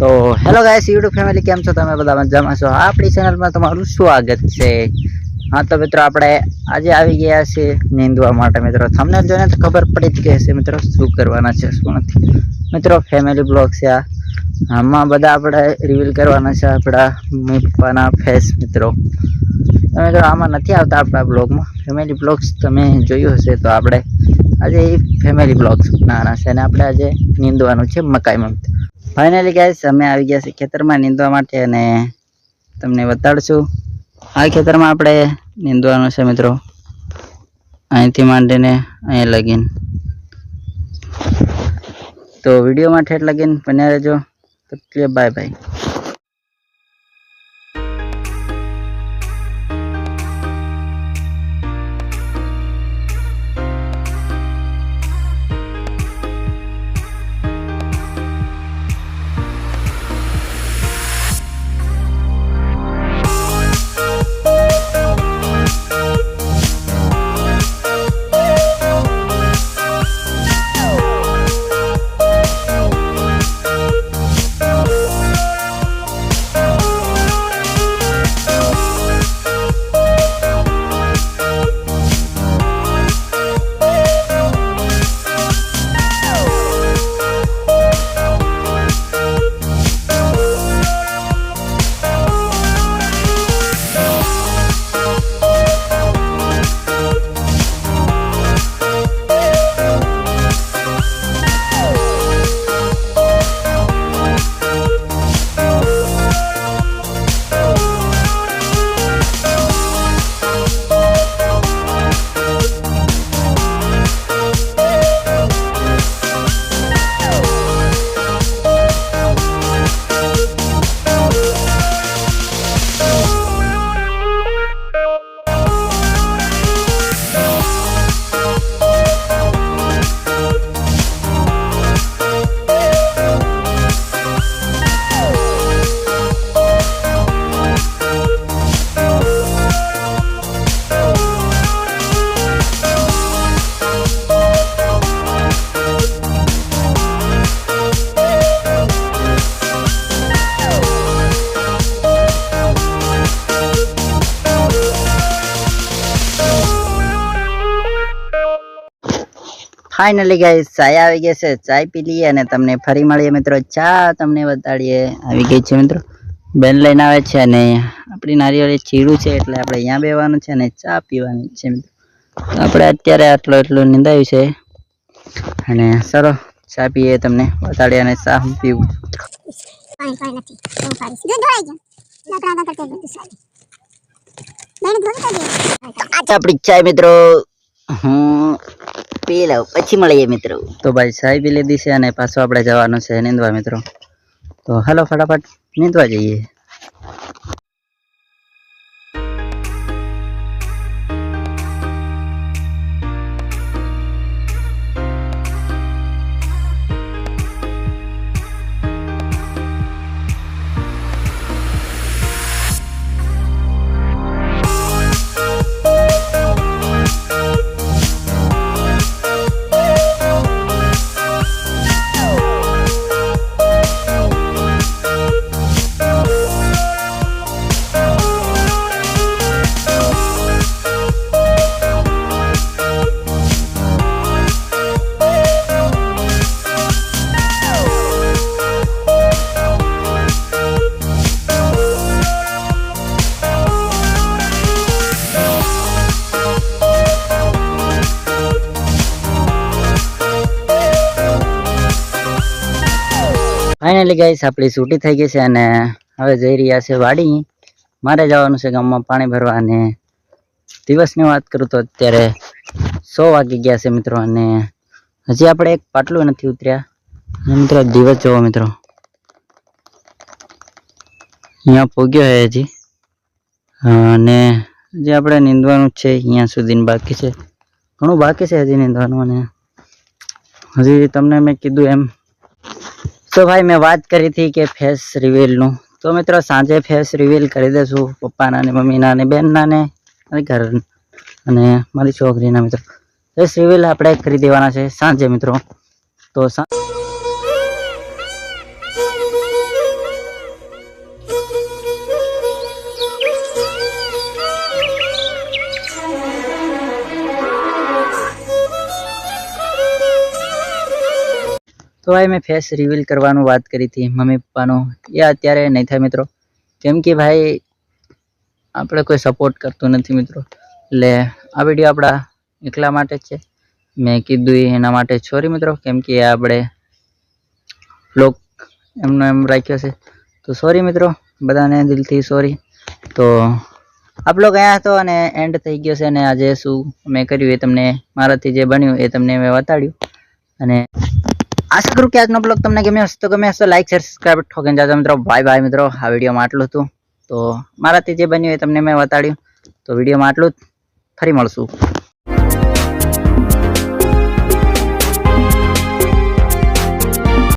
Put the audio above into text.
તો hello guys YouTube family કેમ છો તમે બધા? મજામાં છો? આપણી ચેનલમાં તમારું સ્વાગત છે. હા, તો મિત્રો, આપણે આજે આવી ગયા છે નીંદવા માટે. મિત્રો, તમને જોઈને તો ખબર પડી જ ગઈ હશે, મિત્રો, શું કરવાના છે, શું નથી. મિત્રો ફેમિલી બ્લોગ છે આમાં બધા આપણે રિવીલ કરવાના છે આપણા મમ્મી પપ્પાના ફેસ મિત્રો મિત્રો, આમાં નથી આવતા આપણા બ્લોગમાં ફેમિલી બ્લોગ્સ તમે જોયું હશે તો આપણે આજે એ ફેમિલી બ્લોગ્સ બનાવવાના છે અને આપણે આજે નીંદવાનું છે મકાઈમાં ફાઇનલી ગાઈસ અમે આવી ગયા છે ખેતરમાં નીંદવા માટે અને તમને બતાડશું. આ ખેતરમાં આપણે નીંદવાનું છે મિત્રો. અહીંથી માંડીને અહીં લગીન. તો વિડીયોમાં ઠેઠ લગીન બન્યા રહેજો. તો બાય બાય. ફાઇનલી ગઈ ચાય આવી ગઈ છે. ચાય પી લઈએ અને તમને ફરી મળીએ મિત્રો. ચા તમને બતાડીએ. આવી ગઈ છે મિત્રો. બેન લઈને આવે છે અને આપણી નારિયેળી ચીડું છે એટલે આપણે અહીંયા બેવાનું છે અને ચા પીવાની છે મિત્રો. આપણે અત્યારે આટલો એટલું નિંદાયું છે. અને સરો ચા પીએ તમને બતાડીએ અને ચા હું પીવું આપણી ચાય મિત્રો. હું પી લઉં પછી મળીએ મિત્રો. તો ભાઈ ચાય લીધી છે અને પાછું આપણે જવાનું છે નીંદવા મિત્રો. તો હાલો ફટાફટ નીંદવા જઈએ. ફાઇનલી ગાઈસ આપણી છૂટી થઈ ગઈ છે અને હવે જઈ રહ્યા છે વાડી. મારે જવાનું છે ગામમાં પાણી ભરવા અને દિવસની વાત કરું તો અત્યારે સો વાગી ગયા છે મિત્રો અને હજી આપણે એક પાટલું નથી ઉતર્યા. મિત્રો દિવસ જોવો મિત્રો. અહીંયા પોગ્યો છે હજી. અને હજી આપણે નીંદવાનું છે, અહીંયા સુધી બાકી છે. ઘણું બાકી છે હજી નીંદવાનું અને હજી તમને મેં કીધું એમ તો ભાઈ, મેં વાત કરી હતી કે ફેસ રિવીલનું તો મિત્રો, સાંજે ફેસ રિવીલ કરી દઈશું પપ્પાના ને મમ્મીના ને બેનના ને અને ઘર અને મારી છોકરીના મિત્રો. ફેસ રિવીલ આપણે કરી દેવાના છે સાંજે મિત્રો. તો સા- તો ભાઈ મેં ફેસ રિવીલ કરવાનું વાત કરી હતી મમ્મી પપ્પાનું. એ અત્યારે નહીં થાય મિત્રો. કેમ કે ભાઈ આપણે કોઈ સપોર્ટ કરતું નથી મિત્રો. એટલે આ વીડિયો આપણા એકલા માટે જ છે. મેં કીધું એના માટે છોરી મિત્રો, કેમ કે આપણે બ્લોગ એમનો એમ રાખ્યો છે. તો સોરી મિત્રો, બધાને દિલથી સોરી તો આપ લોગ ગયા હતો અને એન્ડ થઈ ગયો છે અને આજે શું મેં કર્યું એ તમને, મારાથી જે બન્યું એ તમને મેં બતાડ્યું. અને આશા કરું કે આજનો બ્લોગ તમને ગમ્યો હશે. તો ગમે હશે લાઈક શેર સબસ્ક્રાઈબ ઠોકીને જાજો મિત્રો બાય બાય મિત્રો. આ વિડીયોમાં આટલું હતું. તો મારાથી જે બન્યું એ તમને મેં બતાડ્યું. તો વિડીયોમાં આટલું જ. ફરી મળશું.